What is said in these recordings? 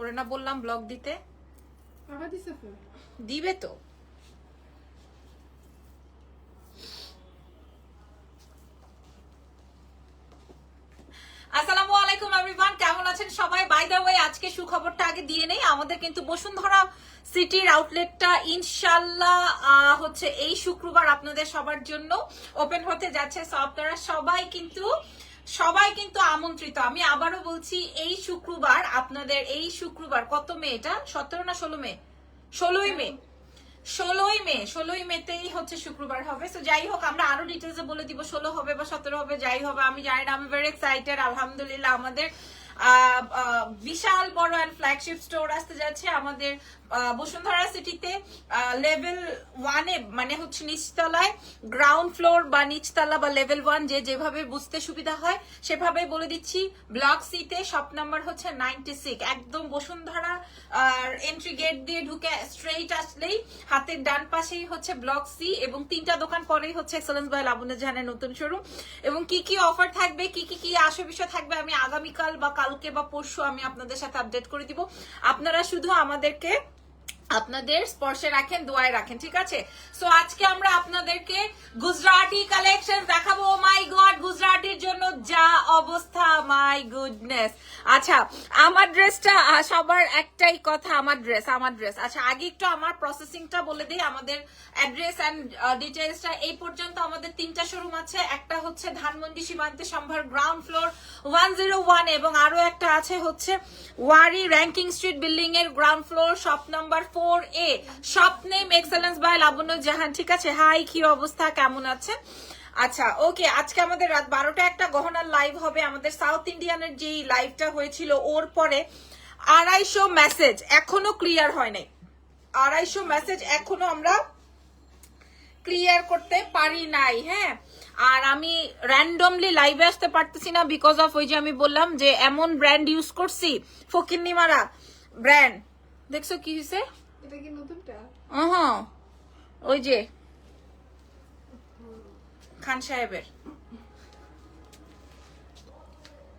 ওরে না বললাম ব্লগ দিতে। দিবে তো। আসসালামু আলাইকুম এভরিওয়ান কেমন আছেন সবাই? বাই দ্য ওয়ে আজকে সুখবরটা আগে দিয়ে নেই। আমাদের কিন্তু বসুন্ধরা সিটির আউটলেটটা ইনশাল্লাহ হচ্ছে এই শুক্রবার আপনাদের সবার জন্য ওপেন হতে যাচ্ছে। সো আপনারা সবাই কিন্তু সবাই কিন্তু আমন্ত্রিত। আমি আবারও বলছি, এই শুক্রবার আপনাদের, এই শুক্রবার কত মে এটা? সতেরো না ষোলো মে? ষোলোই মে। ষোলোই মে, ষোলোই মেতেই হচ্ছে শুক্রবার হবে। তো যাই হোক, আমরা আরও ডিটেলসে বলে দিব, ষোলো হবে বা সতেরো হবে, যাই হবে আমি জানি না আমি ভেরি এক্সাইটেড আলহামদুলিল্লাহ, আমাদের বিশাল বড় অ্যান্ড ফ্ল্যাগশিপ স্টোর আসতে যাচ্ছে আমাদের বসুন্ধরা সিটিতে লেভেল ওয়ানে মানে হচ্ছে নিচতলায় গ্রাউন্ড ফ্লোর বা নিচতলা বা লেভেল ওয়ান যে যেভাবে বুঝতে সুবিধা হয় সেভাবে বলে দিচ্ছি। ব্লক সিতে শপ নাম্বার হচ্ছে নাইনটি সিক্স একদম বসুন্ধরা এন্ট্রি গেট দিয়ে ঢুকে স্ট্রেইট আসলেই হাতের ডান পাশেই হচ্ছে ব্লক সি এবং তিনটা দোকান পরেই হচ্ছে এক্সেলেন্স বাই লাবণ্য জাহানের নতুন শোরুম এবং কি কি অফার থাকবে, কি কি কি আসে বিষয় থাকবে, আমি আগামীকাল বা কালকে বা পরশু আমি আপনাদের সাথে আপডেট করে দিব। আপনারা শুধু আমাদেরকে আপনাদের স্পর্শে রাখেন দোয়ায় রাখেন, ঠিক আছে? সো আজকে আমরা আপনাদেরকে গুজরাটি কালেকশন দেখাবো। মাই গড গুজরাটির জন্য যা অবস্থা মাই গুডনেস আচ্ছা আমার ড্রেসটা সবার একটাই কথা, আমার ড্রেস আমার ড্রেস আচ্ছা আগে একটু আমার প্রসেসিংটা বলে দিই, আমাদের অ্যাড্রেস অ্যান্ড ডিটেলসটা এই পর্যন্ত আমাদের তিনটা শোরুম আছে। একটা হচ্ছে ধানমন্ডি সীমান্তে সম্ভার ground floor one zero one এবং আরও একটা আছে হচ্ছে ওয়ারি র্যাঙ্কিং স্ট্রিট বিল্ডিং এর ground floor shop number four A. Shop name excellence by Labanya Jahan. ঠিক আছে? হাই, কি অবস্থা? কেমন আছে আচ্ছা ওকে, আজকে আমাদের রাত বারোটা একটা গহনার লাইভ হবে। আমাদের সাউথ ইন্ডিয়ানের যেই লাইভটা হয়েছিল, ওর পরে আড়াইশো মেসেজ এখনও ক্লিয়ার হয় নাই। আড়াইশো মেসেজ এখনও আমরা ক্লিয়ার করতে পারি নাই হ্যাঁ? আর আমি র্যান্ডমলি লাইভে আসতে পারতেছি না বিকজ অফ ওই যে আমি বললাম যে, এমন ব্র্যান্ড ইউজ করছি, ফকিন্নি মারা ব্র্যান্ড দেখছ কি হয়েছে এটা কি নতুনটা? হ্যাঁ ওই যে খান সাহেবের।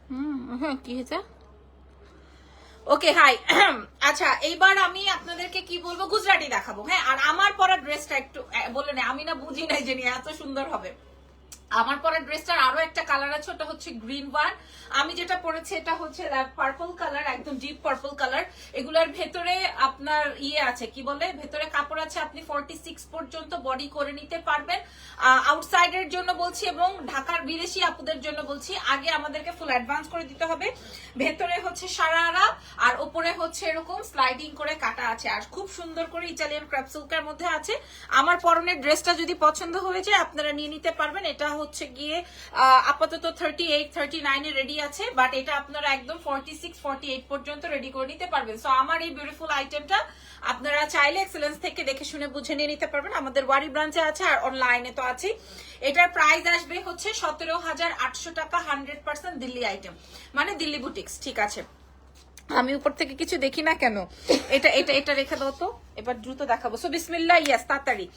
হুম কি হয়েছে ওকে হাই আচ্ছা এইবার আমি আপনাদেরকে কি বলব? গুজরাটি দেখাবো হ্যাঁ? আর আমার পরা ড্রেসটা একটু বলে নে আমি না বুঝি নাই যে এত সুন্দর হবে। আমার পরা ড্রেসটার আরও একটা কালার আছে, ওটা হচ্ছে গ্রিন ওয়ান। আমি যেটা পরেছি, এটা হচ্ছে পার্পল কালার একদম ডিপ পার্পল কালার এগুলোর ভেতরে আপনার ইয়ে আছে, কি বলে? ভেতরে কাপড় আছে, আপনি ফর্টি সিক্স পর্যন্ত বডি করে নিতে পারবেন। আউটসাইডের জন্য বলছি এবং ঢাকার বিদেশি আপুদের জন্য বলছি, আগে আমাদেরকে ফুল অ্যাডভান্স করে দিতে হবে। ভেতরে হচ্ছে সারারা আর ওপরে হচ্ছে এরকম স্লাইডিং করে কাটা আছে। আর খুব সুন্দর করে ইটালিয়ান ক্র্যাপ সিল্কের মধ্যে আছে। আমার পরনের ড্রেসটা যদি পছন্দ হয়ে যায়, আপনারা নিয়ে নিতে পারবেন। এটা হচ্ছে গিয়ে আপাতত থার্টি এইট থার্টি নাইনে রেডি আছে বাট এটা আপনারা একদম ফর্টি সিক্স ফর্টি এইট পর্যন্ত রেডি করে নিতে পারবেন। সো আমার এই বিউটিফুল আইটেমটা আপনারা চাইলে এক্সেলেন্স থেকে দেখে শুনে বুঝে নিয়ে নিতে পারবেন। আমাদের ওয়ারি ব্রাঞ্চে আছে আর অনলাইনে তো আছে। এটার প্রাইস আসবে হচ্ছে সতেরো হাজার আটশো টাকা হান্ড্রেড পার্সেন্ট দিল্লি আইটেম মানে দিল্লি বুটিক্স ঠিক আছে। আমি উপর থেকে কিছু দেখি না কেন? এটা এটা এটা রেখে দাও তো। এবার দ্রুত দেখাবো। সো বিসমিল্লাহ ইয়াস তাড়াতাড়ি।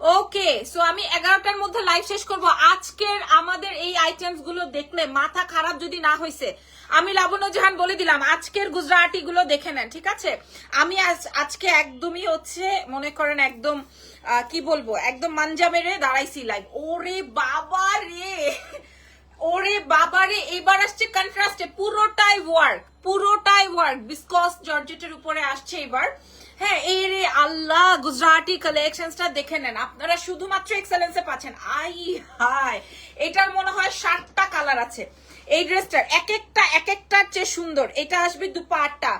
ওকে সো আমি এগারোটার মধ্যে লাইভ শেষ করব। আজকের আমাদের এই আইটেমসগুলো দেখলে মাথা খারাপ যদি না হয়েছে আমি লাবণ্য জাহান বলে দিলাম, আজকের গুজরাটি গুলো দেখে নেন, ঠিক আছে? আমি আজ- আজকে একদমই হচ্ছে, মনে করেন একদম কি বলব, একদম মাঞ্জা মেরে দাঁড়াইছি লাইভ ওরে বাবা রে! ওরে বাবারে, এবার আসছে কন্ট্রাস্টে পুরোটাই ওয়ার্ক পুরোটাই ওয়ার্ক বিসকস জর্জেটের উপরে আসছে এবার। হ্যাঁ এই রে আল্লাহ, গুজরাটি কালেকশনসটা দেখে নেন। আপনারা শুধুমাত্র এক্সেলেন্সে পাচ্ছেন। আই হাই এটার মনে হয় ষাটটা কালার আছে। এই ড্রেসটার এক একটা এক একটার চেয়ে সুন্দর। এটা আসবে দুপাট্টা।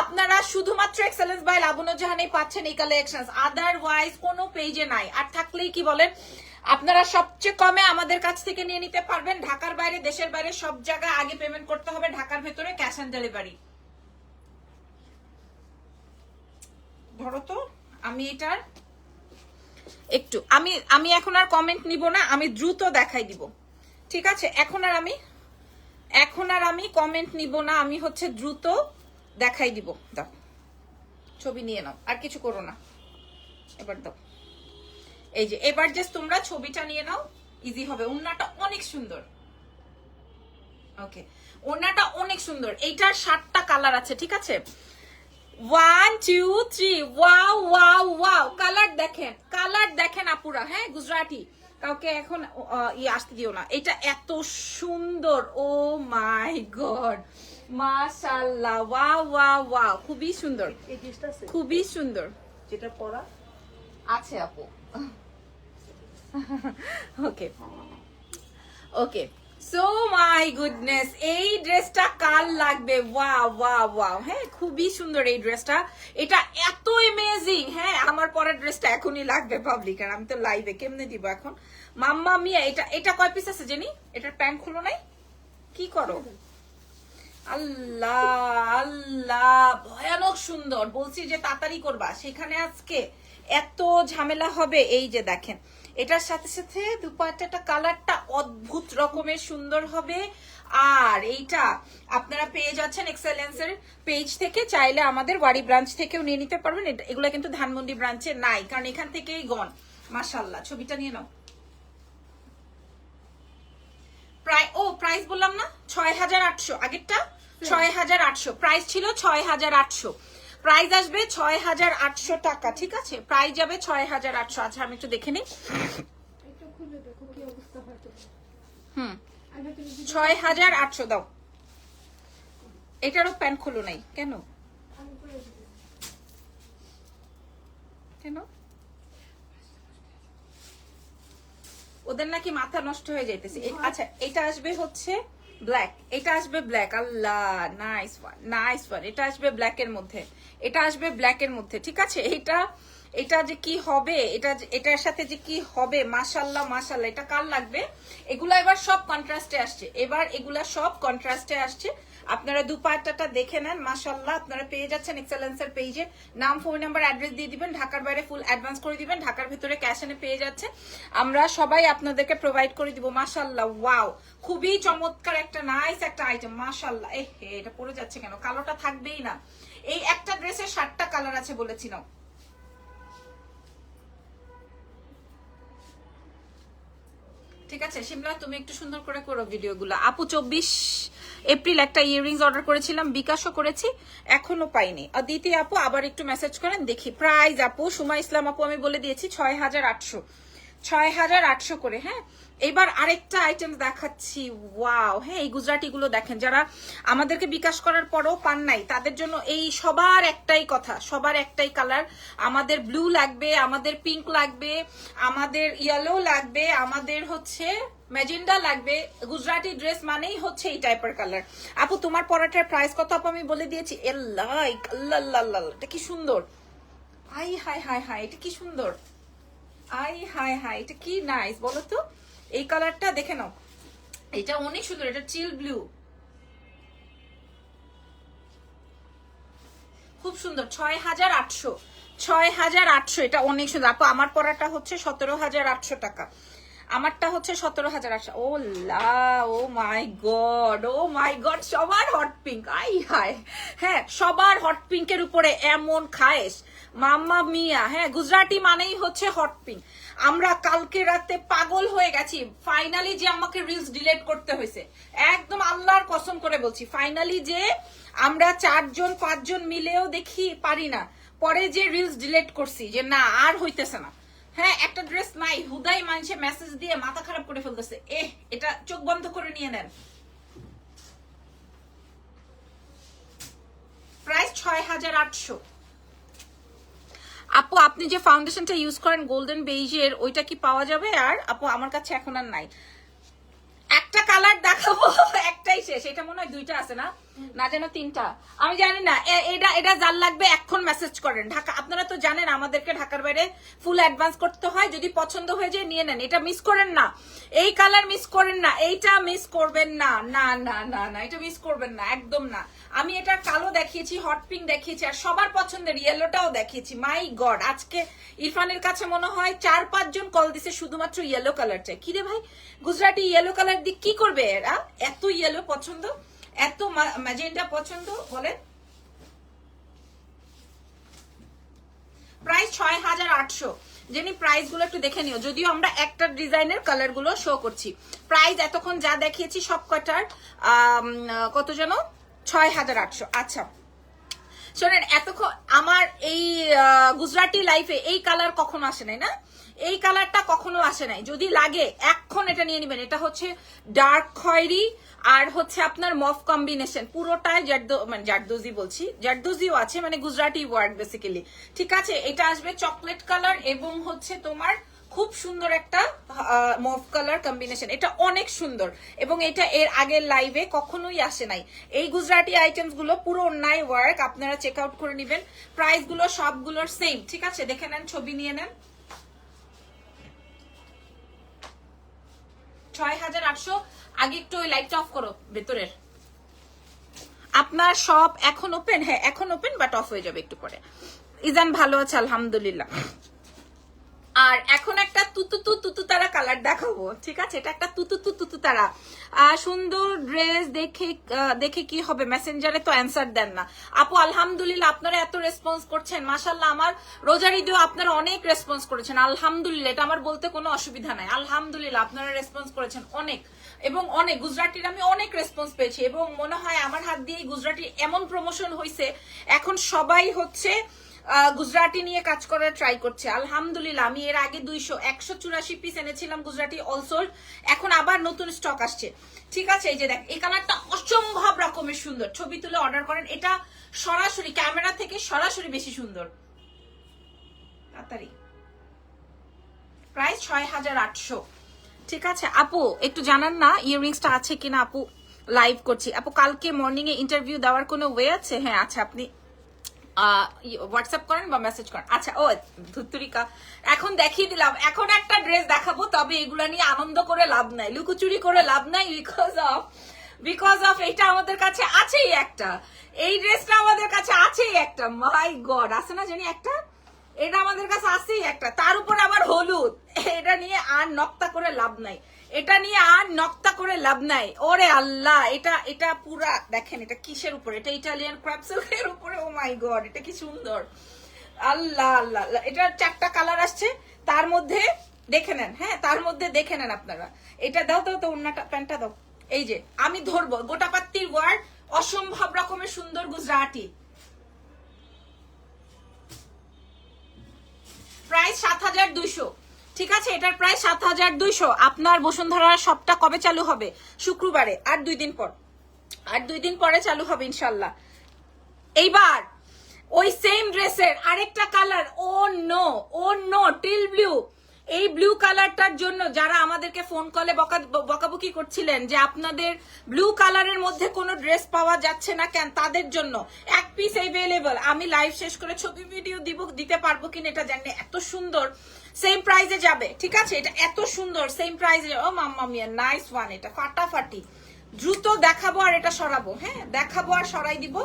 আপনারা শুধুমাত্র এক্সেলেন্স বাই লাবণ্য জাহানেই পাচ্ছেন এই কালেকশন আদারওয়াইজ কোনো পেজে নাই। আর থাকলেই কি বলেন আপনারা সবচেয়ে কমে আমাদের কাছ থেকে নিয়ে নিতে পারবেন। ঢাকার বাইরে, দেশের বাইরে সব জায়গায় আগে পেমেন্ট করতে হবে, ঢাকার ভেতরে ক্যাশ অন ডেলিভারি ধরো তো, আমি এটার একটু, আমি আমি এখন আর কমেন্ট নিব না, আমি দ্রুত দেখাই দিব। ঠিক আছে? এখন আর আমি, এখন আর আমি কমেন্ট নিব না, আমি হচ্ছে দ্রুত দেখাই দিব। দাও, ছবি নিয়ে নাও, আর কিছু করো না। এবার দাও। এই যে এবার জাস্ট তোমরা ছবিটা নিয়ে নাও ইজি হবে। ওড়নাটা অনেক সুন্দর। ওকে ওড়নাটা অনেক সুন্দর। এইটার সাতটা কালার আছে ঠিক আছে? One two three wow wow wow colour দেখেন কালার দেখেন আপুরা হ্যাঁ? গুজরাটি। কাউকে এখন আহ, ইয়ে আসতে দিও না। এটা এত সুন্দর। Oh my god. মাশাল্লাহ ওয়াও ওয়াও ওয়াও খুবই সুন্দর। খুবই সুন্দর। যেটা পরা? আছে আপু। ওকে ওকে সো মাই গুডনেস এই ড্রেসটা কাল লাগবে? ওয়াও ওয়া ওয়াও হ্যাঁ খুবই সুন্দর এই ড্রেসটা এটা এত অ্যামেজিং হ্যাঁ আমার পরের ড্রেসটা এখনই লাগবে পাবলিক আর আমি তো লাইভে কেমনে দিব এখন? মাম্মা মিয়া, এটা এটা কয় পিস আছে জানি? এটার প্যান্ট খুলো নাই? কি করো? আল্লাহ আল্লাহ, ভয়ানক সুন্দর। বলছি যে তাড়াতাড়ি করবা। সেখানে আজকে এত ঝামেলা হবে। এই যে দেখেন এটার সাথে সাথে দুপাট্টাটা কালারটা অদ্ভুত রকমের সুন্দর হবে। আর এইটা আপনারা পেয়ে যাচ্ছেন এক্সেলেন্সের পেজ থেকে। চাইলে আমাদের ওয়ারি ব্রাঞ্চ থেকেও নিয়ে নিতে পারবেন। এগুলো কিন্তু ধানমন্ডি ব্রাঞ্চে নাই কারণ এখান থেকেই গন মাশাল্লাহ ছবিটা নিয়ে নাও। প্রায় ও প্রাইস বললাম না? ছয় হাজার আটশো। আগেরটা? ছয় হাজার আটশো। প্রাইস ছিল ছয় হাজার আটশো। প্রাইস আসবে ছয় হাজার আটশো টাকা ঠিক আছে? প্রাইস যাবে ছয় হাজার আটশো। আচ্ছা আমি একটু দেখে নিই। হুম। ছয় হাজার আটশো দাও। এটারও প্যান্ট খুলো নাই। কেন। কেন? ওদের নাকি মাথা নষ্ট হয়ে যাইতেছে। আচ্ছা এটা আসবে হচ্ছে ব্ল্যাক এটা আসবে ব্ল্যাক আল্লাহ নাইস ওয়ান নাইস ওয়ান এটা আসবে ব্ল্যাকের মধ্যে। এটা আসবে ব্ল্যাকের মধ্যে, ঠিক আছে? এটা এটা যে কি হবে, এটা এটার সাথে যে কি হবে মাশাল্লাহ মাশাল্লাহ এটা কার লাগবে? এগুলা এবার সব কন্ট্রাস্টে আসছে। এবার এগুলা সব কন্ট্রাস্টে আসছে আপনারা দু দুপাট্টাটা দেখে নেন মাশাল্লাহ আপনারা পেয়ে যাচ্ছেন এক্সেলেন্সের পেজে নাম ফোন নাম্বার অ্যাড্রেস দিয়ে দিবেন, ঢাকার বাইরে ফুল অ্যাডভান্স করে দিবেন, ঢাকার ভিতরে ক্যাশ এনে পেয়ে যাচ্ছে আমরা সবাই আপনাদেরকে প্রোভাইড করে দিব মাশাল্লাহ ওয়াও খুবই চমৎকার একটা নাইস একটা আইটেম মাশাল্লাহ এ এটা পড়ে যাচ্ছে কেন? কালোটা থাকবেই না। এই একটা ড্রেসের ষাটটা কালার আছে বলেছিলাম। ঠিক আছে? শিমলা, তুমি একটু সুন্দর করে করো ভিডিওগুলো। আপু, চব্বিশ এপ্রিল একটা ইয়াররিংস অর্ডার করেছিলাম, বিকাশও করেছি এখনও পাইনি। আর দ্বিতীয়, আপু, আবার একটু মেসেজ করেন, দেখি। প্রাইজ আপু, সুমা ইসলাম আপু, আমি বলে দিয়েছি ছয় হাজার আটশো। ছয় হাজার আটশো করে হ্যাঁ? এবার আরেকটা আইটেম দেখাচ্ছি। ওয়াও হ্যাঁ এই গুজরাটি গুলো দেখেন। যারা আমাদেরকে বিকাশ করার পরও পান নাই, তাদের জন্য এই সবার একটাই কথা, সবার একটাই কালার আমাদের ব্লু লাগবে, আমাদের পিঙ্ক লাগবে, আমাদের ইয়েলো লাগবে, আমাদের হচ্ছে ম্যাজেন্ডা লাগবে। গুজরাটি ড্রেস মানেই হচ্ছে এই টাইপের কালার আপু, তোমার পরাটার প্রাইস কত আপু? আমি বলে দিয়েছি, এ লাইক আল্লাহ আল্লাহ এটা কি সুন্দর? আই হাই হাই হাই, এটা কি সুন্দর? আই, হাই হাই, এটা কি নাইস বলো তো? এই কালারটা দেখে নাও। এটা অনেক সুন্দর, এটা চিল ব্লু খুব সুন্দর, ছয় হাজার আটশো। ছয় হাজার আটশো, এটা অনেক সুন্দর। আপু, আমার পরাটা হচ্ছে সতেরো হাজার আটশো টাকা। আমারটা হচ্ছে সতেরো হাজার আটশো। ও la, oh my god oh my god সবার হট পিঙ্ক আই, হায়। হ্যাঁ সবার হট পিঙ্কের উপরে এমন খায়েশ। মাম্মা মিয়া হ্যাঁ গুজরাটি মানেই হচ্ছে হট পিঙ্ক আমরা কালকে রাতে পাগল হয়ে গেছি। ফাইনালি যে আমাকে রিলস ডিলেট করতে হয়েছে। একদম আল্লাহর কসম করে বলছি। ফাইনালি যে আমরা চারজন, পাঁচজন মিলেও দেখি পারি না। পরে যে রিলস ডিলেট করছি যে না, আর হইতেছে না। হ্যাঁ একটা ড্রেস নাই। হুদাই মানুষে মেসেজ দিয়ে মাথা খারাপ করে ফেলতেছে। এহ, এটা চোখ বন্ধ করে নিয়ে নেন। প্রাইস ছয় হাজার আটশো। আপু, আপনি যে ফাউন্ডেশনটা ইউজ করেন গোল্ডেন বেইজের ওইটা কি পাওয়া যাবে? আর আপু, আমার কাছে এখন আর নাই। একটা কালার দেখাবো, একটাই শেষ। এটা মনে হয় দুইটা আছে না? না যেন তিনটা। আমি জানি না এটা এটা যার লাগবে এখন মেসেজ করেন। ঢাকা, আপনারা তো জানেন আমাদেরকে ঢাকার বাইরে ফুল অ্যাডভান্স করতে হয়। যদি পছন্দ হয়ে যায় নিয়ে নেন। এটা মিস করেন না। এই কালার মিস করেন না। এইটা মিস করবেন না। না না না না, এটা মিস করবেন না। একদম না। আমি এটা কালো দেখিয়েছি হট পিঙ্ক দেখিয়েছি, আর সবার পছন্দের ইয়েলোটাও দেখিয়েছি। মাই গড আজকে ইরফানের কাছে মনে হয় চার পাঁচজন কল দিছে শুধুমাত্র ইয়েলো কালার চাই কি রে ভাই, গুজরাটি ইয়েলো কালার দিয়ে কি করবে এরা? এত ইয়েলো পছন্দ? এত ম্যাজেন্ডা পছন্দ, বলেন। প্রাইস ছয় হাজার আটশো। জেনি প্রাইসগুলো একটু দেখে নিও। যদিও আমরা একটা ডিজাইনের কালারগুলো শো করছি। প্রাইস এতক্ষণ যা দেখিয়েছি, সব কটার কত যেন? ছয় হাজার আটশো। আচ্ছা। শোনেন, এতক্ষণ আমার এই গুজরাটি লাইফে এই কালার কখনো আসে নাই, না? এই কালারটা কখনো আসে নাই। যদি লাগে এখন এটা নিয়ে নেবেন। এটা হচ্ছে ডার্ক খয়েরি আর হচ্ছে আপনার মফ কম্বিনেশন পুরোটাই জারদো মানে জারদোজি বলছি। জারদোজিও আছে মানে গুজরাটি ওয়ার্ড বেসিক্যালি ঠিক আছে, এটা আসবে চকলেট কালার এবং হচ্ছে তোমার খুব সুন্দর একটা মফ কালার কম্বিনেশন এটা অনেক সুন্দর এবং এটা এর আগের লাইভে কখনোই আসে নাই। এই গুজরাটি আইটেমসগুলো পুরো অন্যায় ওয়ার্ক আপনারা চেক আউট করে নেবেন। প্রাইসগুলো সবগুলোর সেম ঠিক আছে? দেখে নেন, ছবি নিয়ে নেন। ছয় হাজার আটশো আগে একটু ওই লাইটটা অফ করো, ভেতরের। আপনার সব এখন ওপেন হ্যাঁ এখন ওপেন বাট অফ হয়ে যাবে একটু পরে। ইজান ভালো আছে, আলহামদুলিল্লাহ। আর এখন একটা তুতুতু তুতু তারা কালার দেখাবো ঠিক আছে? এটা একটা তুতুতু তুতু তারা। আহ, সুন্দর ড্রেস দেখে দেখে কি হবে? মেসেঞ্জারে তো অ্যান্সার দেন না। আপু আলহামদুলিল্লাহ আপনারা এত রেসপন্স করছেন। মাসাল্লাহ আমার রোজার ঈদেও আপনারা অনেক রেসপন্স করেছেন। আলহামদুলিল্লাহ এটা আমার বলতে কোনো অসুবিধা নাই। আলহামদুলিল্লাহ আপনারা রেসপন্স করেছেন অনেক। এবং অনেক গুজরাটির আমি অনেক রেসপন্স পেয়েছি। এবং মনে হয় আমার হাত দিয়ে গুজরাটির এমন প্রমোশন হয়েছে এখন সবাই হচ্ছে গুজরাটি নিয়ে কাজ করার ট্রাই করছে। আলহামদুলিল্লাহ, আমি এর আগে দুইশো, একশো চুরাশি পিস এনেছিলাম গুজরাটি অলসোল্ড। এখন আবার নতুন স্টক আসছে। ঠিক আছে, এই যে দেখ, এই কালারটা অসম্ভব রকমের সুন্দর। ছবি তুলে অর্ডার করেন, এটা সরাসরি ক্যামেরা থেকে সরাসরি বেশি সুন্দর। তাড়াতাড়ি। প্রাইস ছয় হাজার আটশো। ঠিক আছে, আপু, একটু জানান না ইয়াররিংসটা আছে কিনা আপু? লাইভ করছি। আপু, কালকে মর্নিং এ ইন্টারভিউ দেওয়ার কোনো ওয়ে আছে? হ্যাঁ আছে আপনি হোয়াটসঅ্যাপ করেন বা মেসেজ করেন। আচ্ছা ও, ধুতুরিকা, এখন দেখিয়ে দিলাম। এখন একটা ড্রেস দেখাবো, তবে এগুলা নিয়ে আনন্দ করে লাভ নাই, লুকোচুরি করে লাভ নাই বিকজ অফ বিকজ অফ এইটা আমাদের কাছে আছেই একটা। এই ড্রেসটা আমাদের কাছে আছেই একটা। মাই গড আছে না জানি একটা? এটা আমাদের কাছে আছেই একটা। তার উপর আবার হলুদ। এটা নিয়ে আর নক্তা করে লাভ নাই। এটা নিয়ে আর নক্তা করে লাভ নাই। ওরে আল্লাহ, এটা এটা পুরা, দেখেন এটা কিসের উপরে? এটা ইটালিয়ান ক্রাপসেলের উপরে ও মাই গড এটা কি সুন্দর। আল্লাহ আল্লাহ। এটার চারটা কালার আসছে। তার মধ্যে দেখে নেন হ্যাঁ তার মধ্যে দেখে নেন আপনারা। এটা দাও দাও তো অন্যটা প্যান্টটা দাও। এই যে, আমি ধরবো। গোটা পাত্তির ওয়ার্ড অসম্ভব রকমের সুন্দর গুজরাটি। প্রাইস সাত হাজার দুইশো। ঠিক আছে? এটার প্রায় সাত হাজার দুইশো। আপনার বসুন্ধরার সবটা কবে চালু হবে? শুক্রবারে, আর দুই দিন পর। আর দুই দিন পরে চালু হবে, ইনশাল্লাহ। এইবার, ওই সেম ড্রেসের আরেকটা colour oh no oh no teal blue এই ব্লু কালারটার জন্য যারা আমাদেরকে ফোন কলে বকাবকি করছিলেন যে আপনাদের ব্লু কালারের মধ্যে কোনো ড্রেস পাওয়া যাচ্ছে না কেন, তাদের জন্য এক পিস এভেলেবল আমি লাইভ শেষ করে ছবি ভিডিও দিব, দিতে পারব কিনা এটা জানি। এত সুন্দর। সেম প্রাইজে যাবে, ঠিক আছে? এটা এত সুন্দর সেম প্রাইজে ও মাম্মা মিয়া নাইস ওয়ান এটা, ফাটাফাটি। দ্রুত দেখাবো আর এটা সরাবো হ্যাঁ? দেখাবো আর সরাই দিব।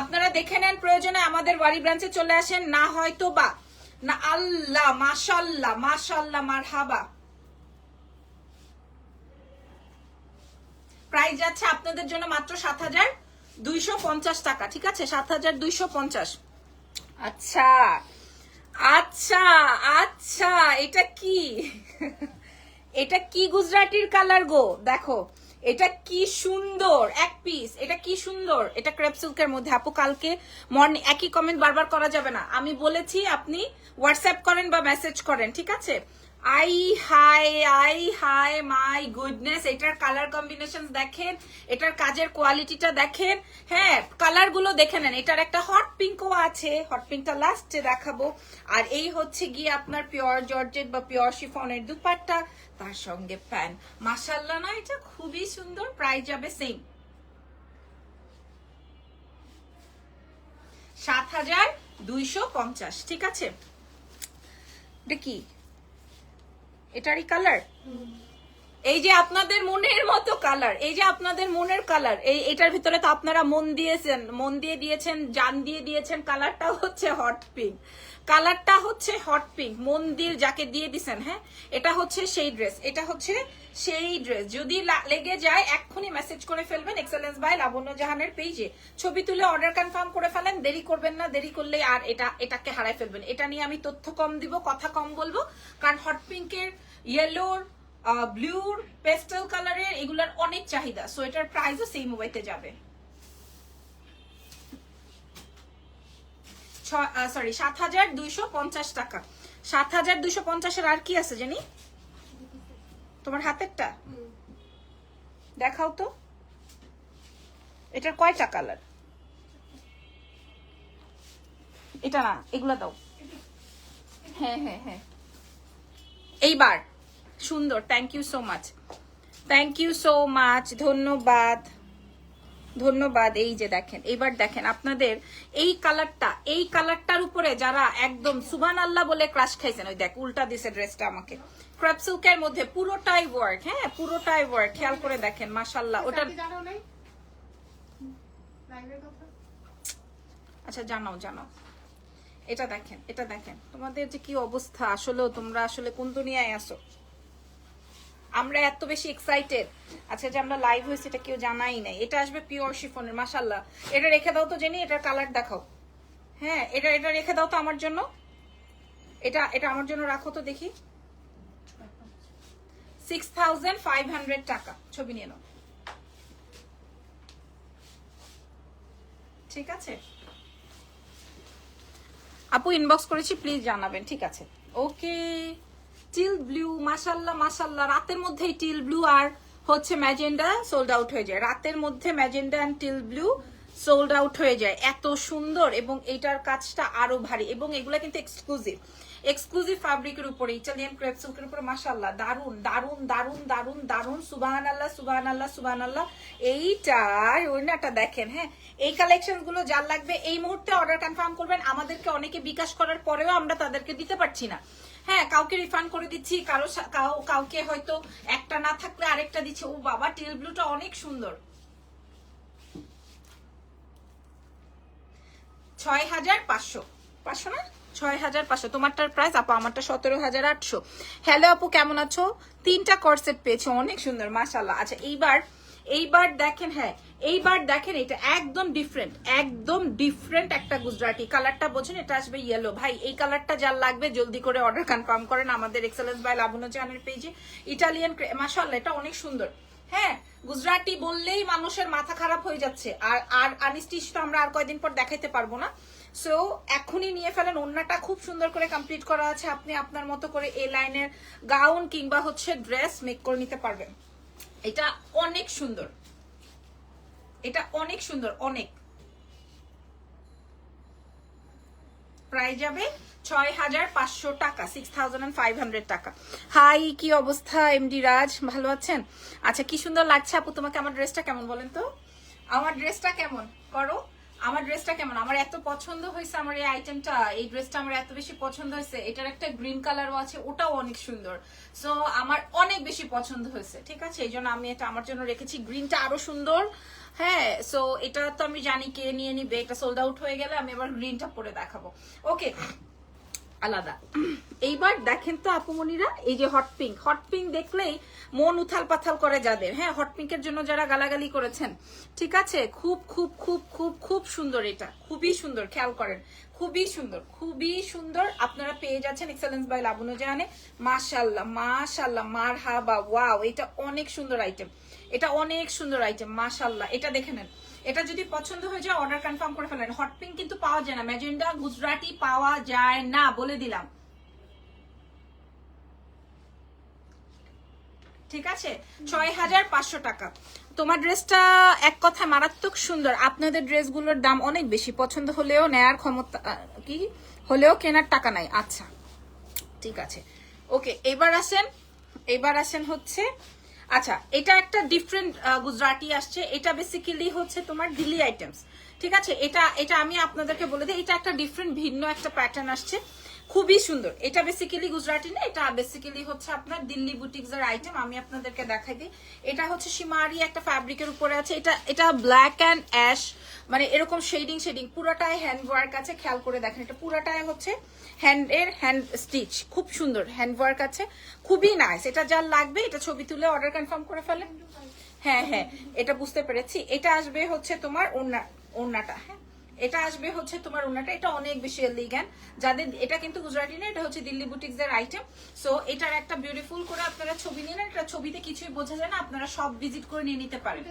আপনারা দেখে নেন প্রয়োজনে, আমাদের বাড়ি ব্রাঞ্চে চলে আসেন, না হয়তো বা না আল্লাহ, মাশাল্লাহ মাশাল্লাহ, মারহাবা। প্রাইস যাচ্ছে আপনাদের জন্য মাত্র সাত হাজার দুইশো পঞ্চাশ টাকা, ঠিক আছে? সাত হাজার দুইশো পঞ্চাশ। আচ্ছা আচ্ছা আচ্ছা এটা কি? এটা কি গুজরাটির কালার গো? দেখো, এটা কি সুন্দর, এক পিস এটা কি সুন্দর। এটা ক্রেপ সিল্কের মধ্যে। আপু, কালকে মর্নিং একই কমেন্ট বারবার করা যাবে না। আমি বলেছি, আপনি হোয়াটসঅ্যাপ করেন বা মেসেজ করেন, ঠিক আছে? আই হাই আই হাই মাই গুডনেস এটার কালার কম্বিনেশন দেখেন, এটার কাজের কোয়ালিটিটা দেখেন হ্যাঁ কালারগুলো দেখে নেন। এটার একটা হট পিঙ্কও আছে হট পিঙ্কটা লাস্টে দেখাবো। আর এই হচ্ছে গিয়ে আপনার পিওর জর্জেট বা পিওর শিফনের দুপাট্টা, তার সঙ্গে প্যান মাসাল্লাহ না, এটা খুবই সুন্দর প্রাইস যাবে সেম সাত হাজার দুইশো পঞ্চাশ, ঠিক আছে? এটা কি? এটারই কালার এই যে আপনাদের মনের মতো কালার এই যে আপনাদের মনের কালার এই এটার ভিতরে তো আপনারা মন দিয়েছেন, মন দিয়ে দিয়েছেন, জান দিয়ে দিয়েছেন কালারটা হচ্ছে হট পিঙ্ক কালারটা হচ্ছে হট পিঙ্ক মন দিয়ে যাকে দিয়ে দিছেন হ্যাঁ? এটা হচ্ছে সেই ড্রেস এটা হচ্ছে সেই ড্রেস যদি লেগে যায়, এক্ষুনি মেসেজ করে ফেলবেন এক্সেলেন্স বাই লাবণ্য জাহানের পেজে ছবি তুলে অর্ডার কনফার্ম করে ফেলেন, দেরি করবেন না, দেরি করলে আর এটা, এটাকে হারাই ফেলবেন। এটা নিয়ে আমি তথ্য কম দিব, কথা কম বলব। কারণ হট পিঙ্কের ইয়েলোর ব্লুর পেস্টেল কালারের এগুলার অনেক চাহিদা। সো এটার প্রাইসও সেম ওয়েতে যাবে। সরি সাত হাজার দুইশো পঞ্চাশ টাকা। সাত হাজার দুইশো পঞ্চাশের আর কি আছে, জানি? তোমার হাতেরটা? দেখাও তো। এটার কয়টা কালার? এটা না, এগুলা দাও। হ্যাঁ হ্যাঁ হ্যাঁ। এইবার। সুন্দর thank you so much thank you so much ধন্যবাদ। ধন্যবাদ এই যে দেখেন এবার দেখেন আপনাদের এই কালারটা এই কালারটার উপরে যারা একদম সুবান আল্লাহ বলে ক্রাশ খাইছেন ওই দেখ উল্টা দিছে ড্রেসটা আমাকে। ক্রাপ সিল্কের মধ্যে পুরোটাই ওয়ার্ক হ্যাঁ পুরোটাই ওয়ার্ক খেয়াল করে দেখেন ওটা কি জানো নাই? আচ্ছা জানাও জানাও। এটা দেখেন এটা দেখেন তোমাদের যে কি অবস্থা আসলেও তোমরা আসলে কোন দুনিয়ায় আসো আমরা এত বেশি এক্সাইটেড আচ্ছা যে আমরা লাইভ হয়েছে, এটা কেউ জানাই নাই। এটা আসবে পিওর শিফনের মাশাল্লাহ এটা রেখে দাও তো, জেনি, এটার কালার দেখাও। হ্যাঁ এটা এটা রেখে দাও তো আমার জন্য। এটা এটা আমার জন্য রাখো তো দেখি। সিক্স থাউজেন্ড ফাইভ হান্ড্রেড টাকা। ছবি নিয়ে নাও। ঠিক আছে? আপু ইনবক্স করেছি প্লিজ জানাবেন। ঠিক আছে। ওকে টিল ব্লু মাশাল্লাহ মাশাল্লাহ রাতের মধ্যেই টিল ব্লু আর হচ্ছে ম্যাজেন্ডা সোল্ড আউট হয়ে যায়। রাতের মধ্যে magenta and teal blue sold out হয়ে যায়। এত সুন্দর এবং এটার কাজটা আরও ভারী এবং এগুলা কিন্তু এক্সক্লুসিভ এক্সক্লুসিভ ফ্যাব্রিকের উপরে ইটালিয়ান ক্রেপ সিল্কের উপরে মাশাল্লাহ দারুণ দারুণ দারুণ দারুণ দারুণ সুবাহান আল্লাহ সুবাহান আল্লাহ সুবাহান আল্লাহ এইটার ওইনাটা দেখেন হ্যাঁ? এই কালেকশনগুলো যার লাগবে, এই মুহূর্তে অর্ডার কনফার্ম করবেন। আমাদেরকে অনেকে বিকাশ করার পরেও আমরা তাদেরকে দিতে পারছি না। হ্যাঁ কাউকে রিফান্ড করে দিচ্ছি, কারও কাউকে হয়তো একটা না থাকলে আরেকটা দিচ্ছে। ও বাবা, টিল ব্লুটা অনেক সুন্দর। ছয় হাজার পাঁচশো। পাঁচশো না? ছয় হাজার পাঁচশো। তোমারটার প্রাইস আপু, আমারটা সতেরো হাজার আটশো। হ্যালো আপু, কেমন আছো? তিনটা কর্সেট পেয়েছ, অনেক সুন্দর মাশাল্লাহ আচ্ছা এইবার এইবার দেখেন হ্যাঁ এইবার দেখেন, এটা একদম ডিফারেন্ট একদম ডিফারেন্ট একটা গুজরাটি কালারটা বোঝেন, এটা আসবে ইয়েলো ভাই, এই কালারটা যার লাগবে, জলদি করে অর্ডার কনফার্ম করেন আমাদের এক্সেলেন্স বাই লাবণ্য চ্যানেল পেজে ইটালিয়ান মাশাল্লাহ এটা অনেক সুন্দর। হ্যাঁ গুজরাটি বললেই মানুষের মাথা খারাপ হয়ে যাচ্ছে। আর আর আনিস্টিচ তো আমরা আর কয়দিন পর দেখাইতে পারব না। সো এখনই নিয়ে ফেলেন অন্যটা খুব সুন্দর করে কমপ্লিট করা আছে। আপনি আপনার মতো করে এ লাইনের গাউন কিংবা হচ্ছে ড্রেস মেক করে নিতে পারবেন। এটা অনেক সুন্দর। এটা অনেক সুন্দর, অনেক। প্রায় যাবে ছয় হাজার পাঁচশো টাকা সিক্স থাউজেন্ড ফাইভ হান্ড্রেড টাকা। হাই, কি অবস্থা রাজ? ভালো আছেন? আচ্ছা কি সুন্দর লাগছে আপু? তোমাকে আমার ড্রেসটা কেমন বলেন তো? আমার ড্রেসটা কেমন? করো। আমার ড্রেসটা কেমন? আমার এত পছন্দ হয়েছে আমার এই আইটেমটা এই ড্রেসটা আমার এত বেশি পছন্দ হয়েছে। এটার একটা গ্রিন কালারও আছে, ওটাও অনেক সুন্দর। সো আমার অনেক বেশি পছন্দ হয়েছে, ঠিক আছে? এই জন্য আমি এটা আমার জন্য রেখেছি। গ্রিনটা আরও সুন্দর হ্যাঁ? সো এটা তো আমি জানি কে নিয়ে নিবে। এটা সোল্ড আউট হয়ে গেলে আমি এবার গ্রিনটা পরে দেখাবো। ওকে আলাদা। এইবার দেখেন তো আপুমনিরা এই যে হট পিঙ্ক হট পিঙ্ক দেখলেই মন উথাল পাথাল করে যাদের হ্যাঁ হট পিঙ্কের জন্য যারা গালাগালি করেছেন, ঠিক আছে? খুব খুব খুব খুব খুব সুন্দর এটা। খুবই সুন্দর, খেয়াল করেন। খুবই সুন্দর খুবই সুন্দর আপনারা পেয়ে যাচ্ছেন এক্সেলেন্স বাই লাবণ্য জাহানে মাশাল্লাহ মাশাল্লাহ মার হাবা ওয়াও, এটা অনেক সুন্দর আইটেম এটা অনেক সুন্দর আইটেম মাশাল্লাহ এটা দেখে নেন। এটা যদি পছন্দ হয়ে যায় অর্ডার কনফার্ম করে ফেলেন। হট পিঙ্ক কিন্তু পাওয়া যায় না। ম্যাজেন্ডা গুজরাটি পাওয়া যায় না বলে দিলাম। ঠিক আছে? ছয় হাজার পাঁচশো টাকা। তোমার ড্রেসটা এক কথায় মারাত্মক সুন্দর। আপনাদের ড্রেসগুলোর দাম অনেক বেশি। পছন্দ হলেও নেয়ার ক্ষমতা, কি? হলেও কেনার টাকা নাই। আচ্ছা। ঠিক আছে। ওকে, এবার আসেন। এবার আসেন হচ্ছে আচ্ছা এটা একটা ডিফারেন্ট গুজরাটি আসছে। এটা বেসিক্যালি হচ্ছে তোমার দিল্লি আইটেমস ঠিক আছে? এটা এটা আমি আপনাদেরকে বলে দিই, এটা একটা ডিফারেন্ট ভিন্ন একটা প্যাটার্ন আসছে। খুবই সুন্দর। এটা বেসিক্যালি গুজরাটি না, এটা বেসিক্যালি হচ্ছে আপনার দিল্লি বুটিক্স এর আইটেম আমি আপনাদেরকে দেখাই দিই। এটা হচ্ছে সীমারি একটা ফ্যাব্রিকের উপরে আছে। এটা এটা ব্ল্যাক অ্যান্ড অ্যাশ মানে এরকম শেডিং শেডিং পুরাটাই হ্যান্ড ওয়ার্ক আছে, খেয়াল করে দেখেন, এটা পুরাটাই হচ্ছে হ্যান্ড এর হ্যান্ড স্টিচ খুব সুন্দর হ্যান্ড ওয়ার্ক আছে, খুবই নাইস এটা যা লাগবে, এটা ছবি তুলে অর্ডার কনফার্ম করে ফেলেন। হ্যাঁ হ্যাঁ এটা বুঝতে পেরেছি, এটা আসবে হচ্ছে তোমার ওড়না, ওড়নাটা হ্যাঁ এটা আসবে হচ্ছে তোমার ওড়নাটা, এটা অনেক বেশি এলিগ্যান্ট যাদের, এটা কিন্তু গুজরাটি না, এটা হচ্ছে দিল্লি বুটিক্স এর আইটেম সো এটার একটা বিউটিফুল করে আপনারা ছবি নিন, এটা ছবিতে কিছুই বোঝা যায় না, আপনারা সব ভিজিট করে নিয়ে নিতে পারেন।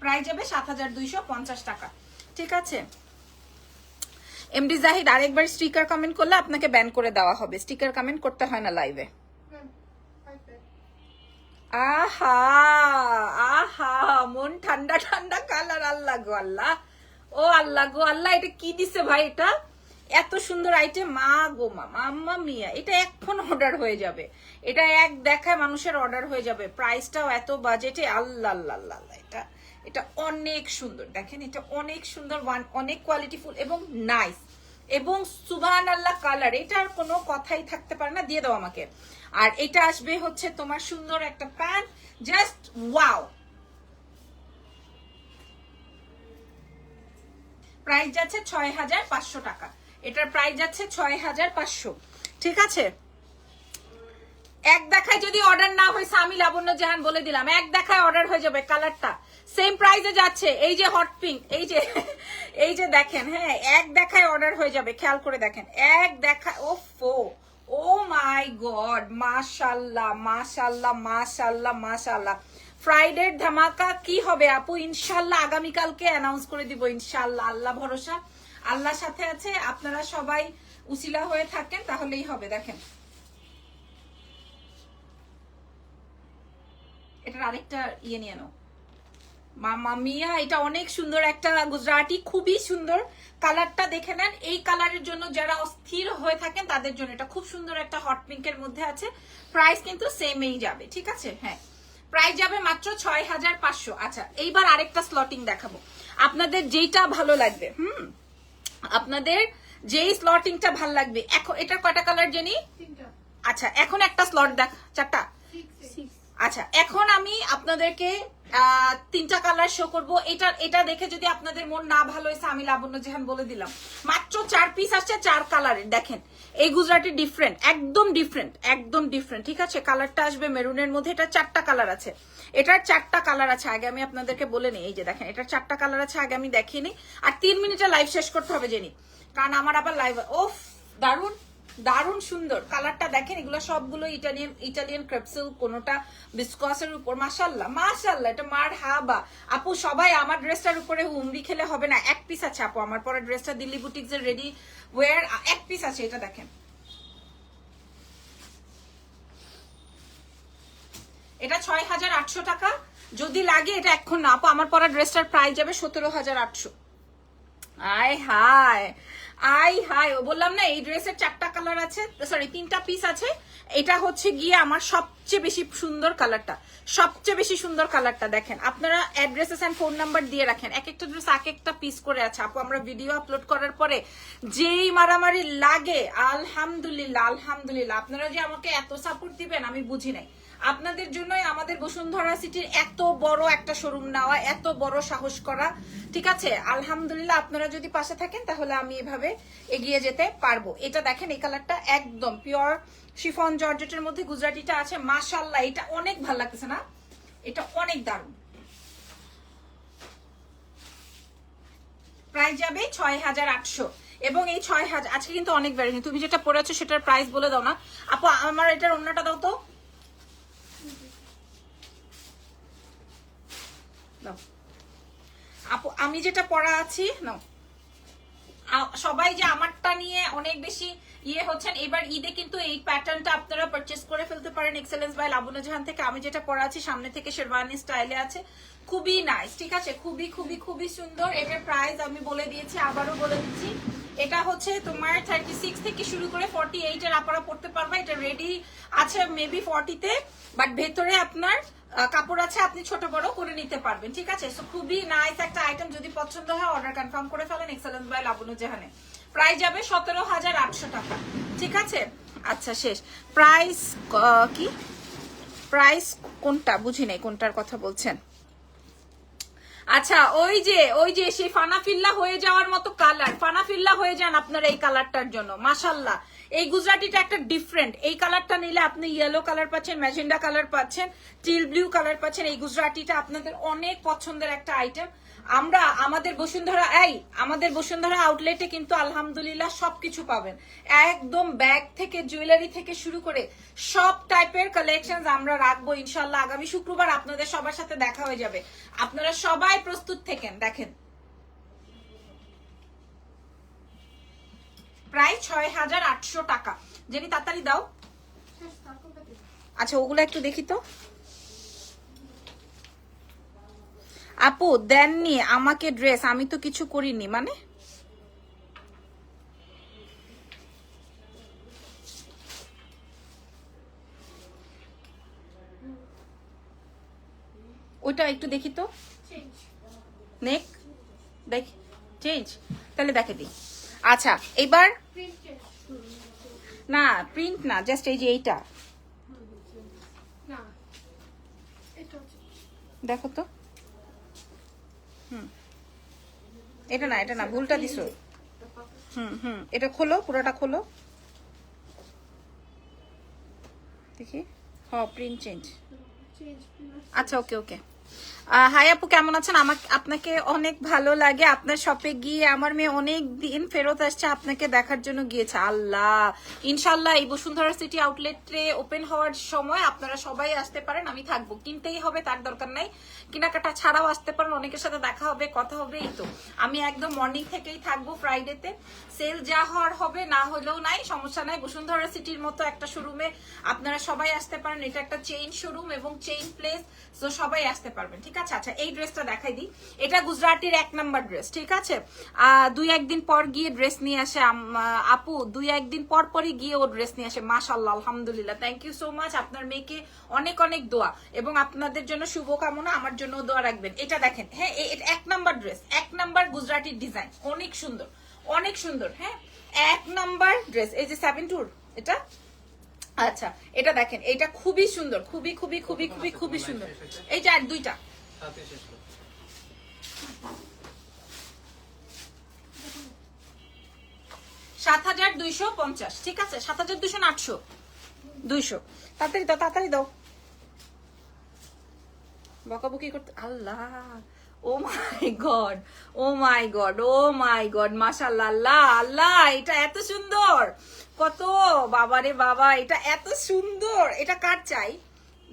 প্রাইস যাবে সাত হাজার দুইশো পঞ্চাশ টাকা। ঠিক আছে? এমডি জাহিদ, আরেকবার স্টিকার কমেন্ট করলে আপনাকে ব্যান করে দেওয়া হবে। স্টিকার কমেন্ট করতে হয় না লাইভে আহা আহা, মন ঠান্ডা ঠান্ডা কালার আল্লাহ গো, আল্লাহ। ও আল্লাহ গো, আল্লাহ, এটা কি দিছে ভাই এটা? এত সুন্দর আইটেম মা গো, মা, মাম্মা মিয়া, এটা এক ফোন অর্ডার হয়ে যাবে। এটা এক দেখায় মানুষের অর্ডার হয়ে যাবে। প্রাইসটাও এত বাজেটে আল্লাহ আল্লাহ আল্লাহ। এটা অনেক সুন্দর। দেখেন, এটা অনেক সুন্দর, ওয়ান, অনেক কোয়ালিটিফুল এবং নাইস এবং সুবান আল্লাহ কালার এটার কোনো কথাই থাকতে পারে না, দিয়ে দাও আমাকে। আর এটা আসবে হচ্ছে তোমার সুন্দর একটা প্যান্ট জাস্ট ওয়াও প্রাইস যাচ্ছে ছয় হাজার পাঁচশো টাকা। এটার প্রাইস যাচ্ছে ছয় হাজার পাঁচশো। ঠিক আছে? এক দেখায় যদি অর্ডার না হয়েছে আমি লাবণ্য জাহান বলে দিলাম। এক দেখায় অর্ডার হয়ে যাবে কালারটা সেম প্রাইসে যাচ্ছে। এই যে হট পিঙ্ক এই যে এই যে দেখেন হ্যাঁ এক দেখায় অর্ডার হয়ে যাবে, খেয়াল করে দেখেন। এক দেখা ও ফো ও মাই গড, মাশাল্লাহ মাশাল্লাহ মাশাল্লাহ মাশাল্লাহ। ফ্রাইডের ধামাকা কি হবে আপু? ইনশাল্লাহ আগামীকালকে অ্যানাউন্স করে দিব, ইনশাল্লাহ। আল্লাহ ভরসা। আল্লাহর সাথে আছে, আপনারা সবাই উসিলা হয়ে থাকেন, তাহলেই হবে, দেখেন। এটার আরেকটা ইয়ে নিয়ে নাও। মামা মিয়া এটা অনেক সুন্দর একটা গুজরাটি খুবই সুন্দর। কালারটা দেখে নেন। এই কালারের জন্য যারা অস্থির হয়ে থাকেন তাদের জন্য এটা খুব সুন্দর একটা হট পিঙ্কের মধ্যে আছে। প্রাইস কিন্তু সেমই যাবে ঠিক আছে? হ্যাঁ। প্রাইস যাবে মাত্র ছয় হাজার পাঁচশো। আচ্ছা এইবার আরেকটা স্লটিং দেখাবো। আপনাদের যেইটা ভালো লাগবে হুম? আপনাদের যেই স্লটিংটা ভালো লাগবে। এখন এটা কয়টা কালার জানি? তিনটা। আচ্ছা এখন একটা স্লট দেখ চারটা। আচ্ছা এখন আমি আপনাদেরকে তিনটা কালার শো করব। এটা এটা দেখে যদি আপনাদের মন না ভালো হয়েছে, আমি লাবণ্য জাহান বলে দিলাম। মাত্র চার পিস আসছে চার কালারের দেখেন। এই গুজরাটি ডিফারেন্ট একদম ডিফারেন্ট একদম ডিফারেন্ট ঠিক আছে? কালারটা আসবে মেরুনের মধ্যে, এটা চারটা কালার আছে। এটার চারটা কালার আছে, আগে আমি আপনাদেরকে বলে নিই, এই যে দেখেন, এটার চারটা কালার আছে, আগে আমি দেখিয়ে নিই আর তিন মিনিটে লাইভ শেষ করতে হবে, জেনি। কারণ আমার আবার লাইভ ওফ দারুণ। দারুণ সুন্দর। কালারটা দেখেন, এগুলো সবগুলো ইটালিয়ান ইটালিয়ান ক্রেপসেল, কোনোটা বিস্কসের উপর। মাশাল্লাহ মাশাল্লাহ এটা মার হাবা। আপু, সবাই আমার ড্রেসটার উপরে হুমড়ি খেলে হবে না। এক পিস আছে আপু, আমার পরে ড্রেসটা দিল্লি বুটিক্স এর রেডি ওয়ার এক পিস আছে, এটা দেখেন। এটা ছয় হাজার আটশো টাকা। যদি লাগে এটা এখন না আপু, আমার পরা ড্রেসটার প্রাইস যাবে সতেরো হাজার আটশো। আয় হায়। আই, হাই, ও বললাম না, এই ড্রেসের চারটা কালার আছে সরি তিনটা পিস আছে। এটা হচ্ছে গিয়ে আমার সবচেয়ে বেশি সুন্দর কালারটা সবচেয়ে বেশি সুন্দর কালারটা দেখেন। আপনারা অ্যাড্রেসেস অ্যান্ড ফোন নাম্বার দিয়ে রাখেন। এক একটা ড্রেস এক একটা পিস করে আছে। আপু, আমরা ভিডিও আপলোড করার পরে যেই মারামারি লাগে, আলহামদুলিল্লাহ আলহামদুলিল্লাহ। আপনারা যে আমাকে এত সাপোর্ট দিবেন, আমি বুঝি নাই। আপনাদের জন্যই আমাদের বসুন্ধরা সিটির এত বড় একটা শোরুম নেওয়া, এত বড় সাহস করা। ঠিক আছে? আলহামদুলিল্লাহ আপনারা যদি পাশে থাকেন, তাহলে আমি এভাবে এগিয়ে যেতে পারব। এটা দেখেন, এই কালারটা একদম পিওর শিফন জর্জেটের মধ্যে গুজরাটিটা আছে। মাশাল্লাহ এটা অনেক ভালো লাগতেছে না? এটা অনেক দারুণ। প্রাইস যাবে ছয় হাজার আটশো। এবং এই ছয় হাজার আজকে কিন্তু অনেক ভ্যারাইটি তুমি যেটা পড়েছো সেটার প্রাইস বলে দাও না। আপু, আমার এটার অন্যটা দাও তো। আপু, আমি যেটা পড়া আছি, নাও। সবাই যে আমারটা নিয়ে অনেক বেশি ইয়ে হচ্ছেন, এবার ঈদে কিন্তু এই প্যাটার্নটা আপনারা পারচেস করে ফেলতে পারেন এক্সেলেন্স বাই লাবুনা জাহান থেকে। আমি যেটা পড়া আছি, সামনে থেকে শেরওয়ানি স্টাইলে আছে। খুবই নাইস ঠিক আছে? খুবই খুবই খুবই সুন্দর। এটার প্রাইস আমি বলে দিয়েছি, আবারও বলে দিচ্ছি। এটা হচ্ছে তোমার থার্টি সিক্স থেকে শুরু করে ফর্টি এইট এর আপনারা পড়তে পারবে। এটা রেডি আছে মেবি ফর্টিতে বাট ভেতরে আপনার কাপড় আছে, আপনি ছোট বড় করে নিতে পারবেন, ঠিক আছে? সো খুবই নাইস একটা আইটেম যদি পছন্দ হয় অর্ডার কনফার্ম করে ফেলেন এক্সেলেন্স বাই লাবণ্য জাহানে প্রাইস যাবে সতেরো হাজার আটশো টাকা, ঠিক আছে? আচ্ছা শেষ। প্রাইস কি? প্রাইস কোনটা? বুঝি নাই কোনটার কথা বলছেন। আচ্ছা ওই যে ওই যে সেই ফানাফিল্লা হয়ে যাওয়ার মতো কালার ফানাফিল্লা হয়ে যান আপনার এই কালারটার জন্য মাসাল্লাহ এই গুজরাটিটা একটা ডিফারেন্ট এই কালারটা নিলে আপনি ইয়েলো কালার পাচ্ছেন ম্যাজেন্ডা কালার পাচ্ছেন টিল ব্লু কালার পাচ্ছেন, এই গুজরাটিটা আপনাদের অনেক পছন্দের একটা আইটেম আমরা আমাদের বসুন্ধরা এই আমাদের বসুন্ধরা আউটলেটে কিন্তু আলহামদুলিল্লাহ সবকিছু পাবেন। একদম ব্যাগ থেকে জুয়েলারি থেকে শুরু করে সব টাইপের কালেকশন আমরা রাখব ইনশাল্লাহ আগামী শুক্রবার আপনাদের সবার সাথে দেখা হয়ে যাবে। আপনারা সবাই প্রস্তুত থেকেন দেখেন। প্রায় ছয় হাজার আটশো টাকা। যেটি তাড়াতাড়ি দাও। আচ্ছা ওগুলো একটু দেখি তো। আপু দেননি আমাকে ড্রেস আমি তো কিছু করিনি মানে? ওইটা একটু দেখি তো। নেক দেখ চেঞ্জ তাহলে দেখে দিই। আচ্ছা এবার না প্রিন্ট না জাস্ট এই যে এইটা। এটা দেখো তো। হুম। এটা না এটা না ভুলটা দিছো। হুম হুম এটা খোলো পুরোটা খোলো। দেখি। হ প্রিন্ট চেঞ্জ চেঞ্জ আচ্ছা ওকে ওকে। হাই আপু, কেমন আছেন? আমাকে আপনাকে অনেক ভালো লাগে। আপনার শপে গিয়ে আমার মেয়ে অনেক দিন ফেরত আসছে, আপনাকে দেখার জন্য গিয়েছে। আল্লাহ! ইনশাল্লাহ এই বসুন্ধরা সিটি আউটলেটে ওপেন হওয়ার সময় আপনারা সবাই আসতে পারেন, আমি থাকব। কিনতেই হবে, তার দরকার নাই। কেনাকাটা ছাড়াও আসতে পারেন, অনেকের সাথে দেখা হবে, কথা হবে, এই তো। আমি একদম মর্নিং থেকেই থাকব ফ্রাইডেতে সেল যা হওয়ার হবে, না হলেও নাই, সমস্যা নাই। বসুন্ধরা সিটির মতো একটা শোরুমে আপনারা সবাই আসতে পারেন। এটা একটা চেইন শোরুম এবং চেইন প্লেস তো সবাই আসতে পারবেন, ঠিক আছে আচ্ছা এই ড্রেসটা দেখাই দিই। এটা গুজরাটির এক নাম্বার ড্রেস, ঠিক আছে? দুই একদিন পর গিয়ে ড্রেস নিয়ে আসে আপু, দুই একদিন পর পরই গিয়ে ও ড্রেস নিয়ে আসে মাশাল্লাহ আলহামদুলিল্লাহ থ্যাংক ইউ সো মাচ আপনার মেয়েকে অনেক অনেক দোয়া, এবং আপনাদের জন্য শুভকামনা, আমার জন্য দোয়া রাখবেন। এটা দেখেন হ্যাঁ এক নাম্বার ড্রেস, এক নাম্বার গুজরাটির ডিজাইন, অনেক সুন্দর অনেক সুন্দর হ্যাঁ এক নাম্বার ড্রেস, এই যে সেভেন টুর এটা? আচ্ছা এটা দেখেন, এটা খুবই সুন্দর, খুবই খুবই খুবই খুবই খুবই সুন্দর, এই যে আর দুইটা সাত হাজার পঞ্চাশ, ঠিক আছে? সাত হাজার আটশো। তাড়াতাড়ি দাও তাড়াতাড়ি দাও। বকাবকি করতে আল্লাহ। ও my god, oh my god, oh my god আল্লাহ আল্লাহ, এটা এত সুন্দর। কত বাবারে বাবা, এটা এত সুন্দর। এটা কার চাই?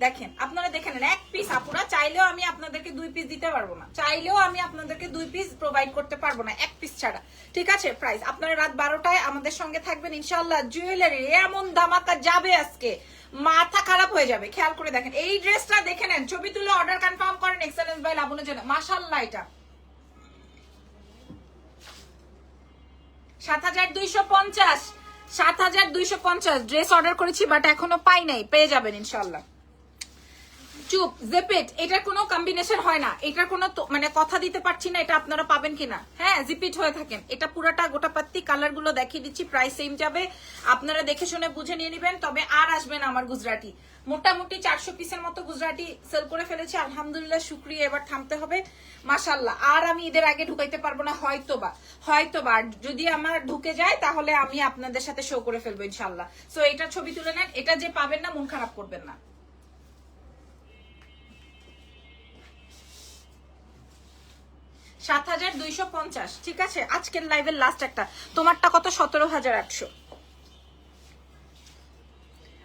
দেখেন, আপনারা দেখে নেন এক পিস আপুরা চাইলেও আমি আপনাদেরকে দুই পিস দিতে পারব না। চাইলেও আমি আপনাদেরকে দুই পিস প্রোভাইড করতে পারব না, এক পিস ছাড়া। ঠিক আছে প্রাইস আপনারা রাত বারোটায় আমাদের সঙ্গে থাকবেন ইনশাল্লাহ জুয়েলারি এমন দামাকা যাবে আজকে। মাথা খারাপ হয়ে যাবে, খেয়াল করে দেখেন। এই ড্রেসটা দেখে নেন, ছবি তুলে অর্ডার কনফার্ম করেন এক্সেলেন্স বাই লাবণের জন্য মাশাল্লাহ এটা। সাত হাজার দুইশো পঞ্চাশ, সাত হাজার দুইশো পঞ্চাশ। ড্রেস অর্ডার করেছি বাট এখনও পাই নাই, পেয়ে যাবেন ইনশাল্লাহ চুপ জেপেট এটার কোনো কম্বিনেশন হয় না। এটার কোনো মানে কথা দিতে পারছি না, এটা আপনারা পাবেন কিনা। হ্যাঁ জিপিট হয়ে থাকেন। এটা পুরাটা গোটা পাত্তি কালারগুলো দেখিয়ে দিচ্ছি প্রাইস সেম যাবে। আপনারা দেখে শুনে বুঝে নিয়ে নেবেন, তবে আর আসবেন আমার গুজরাটি। মোটামুটি চারশো পিসের মতো গুজরাটি সেল করে ফেলেছি। আলহামদুলিল্লাহ, শুক্রিয়া, এবার থামতে হবে। মাসাল্লাহ আর আমি ঈদের আগে ঢুকাইতে পারব না হয়তো বা হয়তো বা যদি আমার ঢুকে যায়, তাহলে আমি আপনাদের সাথে শো করে ফেলব ইনশাল্লাহ সো এটা ছবি তুলে নেন। এটা যে পাবেন না, মন খারাপ করবেন না। সাত হাজার দুইশো পঞ্চাশ। ঠিক আছে? আজকের লাইভের লাস্ট একটা। তোমারটা কত? সতেরো হাজার আটশো।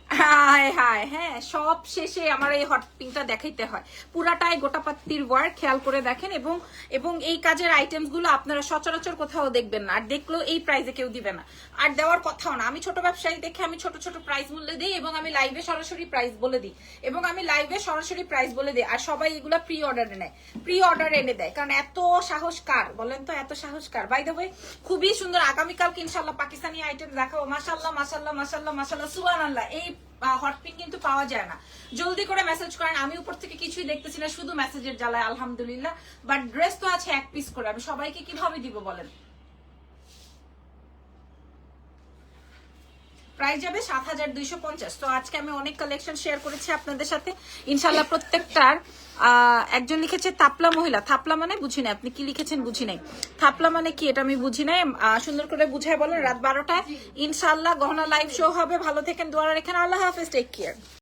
হায় হায় হ্যাঁ সব শেষে আমার এই হট পিঙ্কটা দেখাইতে হয়। পুরাটাই গোটাপাত্তির ওয়ার্ক খেয়াল করে দেখেন, এবং এবং এই কাজের আইটেমসগুলো আপনারা সচরাচর কোথাও দেখবেন না, আর দেখলেও এই প্রাইসে কেউ দিবে না। আর দেওয়ার কথাও না, আমি ছোট ব্যবসায়ী দেখে আমি ছোট ছোট প্রাইস মূল্যে দিই, এবং আমি লাইভে সরাসরি প্রাইস বলে দিই, এবং আমি লাইভে সরাসরি প্রাইস বলে দিই, আর সবাই এগুলো প্রি অর্ডারে নেয়। প্রি অর্ডার এনে দেয়, কারণ এত সাহস কার, বলেন তো, এত সাহস কার? বাই দ্য ওয়ে খুবই সুন্দর, আগামীকালকে ইনশাল্লাহ পাকিস্তানি আইটেম দেখাবো মাসাল্লাহ মাসাল্লাহ মাসাল্লাহ মাসাল্লাহ সুবান আল্লাহ এই হট পিঙ্ক কিন্তু পাওয়া যায় না। জলদি করে মেসেজ করেন, আমি উপর থেকে কিছুই দেখতেছি না, শুধু মেসেজের জ্বালায়, আলহামদুলিল্লাহ। বাট ড্রেস তো আছে এক পিস করে, আমি সবাইকে কীভাবে দিব বলেন? প্রাইস যাবে সাত হাজার দুইশো পঞ্চাশ। তো আজকে আমি অনেক কালেকশন শেয়ার করেছি আপনাদের সাথে। ইনশাল্লাহ প্রত্যেকটার একজন লিখেছে, থাপলা মহিলা। থাপলা মানে বুঝি নাই, আপনি কি লিখেছেন বুঝি নাই। থাপলা মানে কি এটা আমি বুঝি নাই। সুন্দর করে বুঝায় বলেন, রাত বারোটায় ইনশাল্লাহ গহনা লাইভ শো হবে। ভালো থেকেন দোয়ারা রেখেন। আল্লাহ হাফিজ টেক কেয়ার